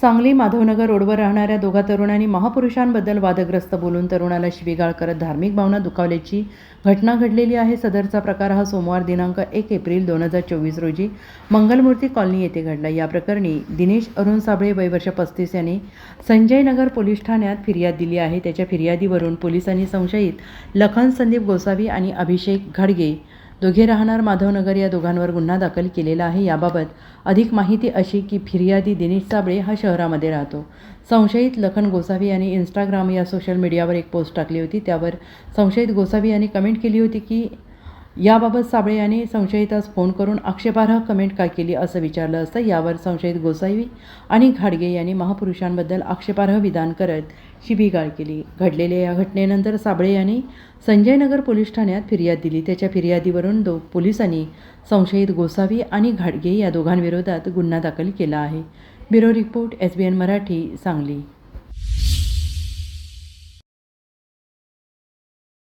सांगली माधवनगर रोडवर राहणाऱ्या दोघा तरुणांनी महापुरुषांबद्दल वादग्रस्त बोलून तरुणाला शिवीगाळ करत धार्मिक भावना दुखावल्याची घटना घडलेली आहे. सदरचा प्रकार हा सोमवार दिनांक एक एप्रिल दोन हजार चोवीस रोजी मंगलमूर्ती कॉलनी येथे घडला. या प्रकरणी दिनेश अरुण साबळे वयवर्ष पस्तीस यांनी संजय नगर पोलीस ठाण्यात फिर्याद दिली आहे. त्याच्या फिर्यादीवरून पोलिसांनी संशयित लखन संदीप गोसावी आणि अभिषेक घाडगे दोघे राहणार माधवनगर या दोघांवर गुन्हा दाखल केलेला आहे. याबाबत अधिक माहिती अशी की फिर्यादी दिनेश साबळे हा शहरामध्ये राहतो. संशयित लखन गोसावी यांनी इंस्टाग्राम या सोशल मीडियावर एक पोस्ट टाकली होती. त्यावर संशयित गोसावी यांनी कमेंट केली होती की याबाबत साबळे यांनी संशयितास फोन करून आक्षेपार्ह कमेंट का केली असं विचारलं असतं. यावर संशयित गोसावी आणि घाडगे यांनी महापुरुषांबद्दल आक्षेपार्ह विधान करत शिबीगाळ केली. घडलेल्या या घटनेनंतर साबळे यांनी संजयनगर पोलीस ठाण्यात फिर्याद दिली. त्याच्या फिर्यादीवरून दो पोलिसांनी संशयित गोसावी आणि घाडगे या दोघांविरोधात गुन्हा दाखल केला आहे. Bureau report S B N Marathi Sangli.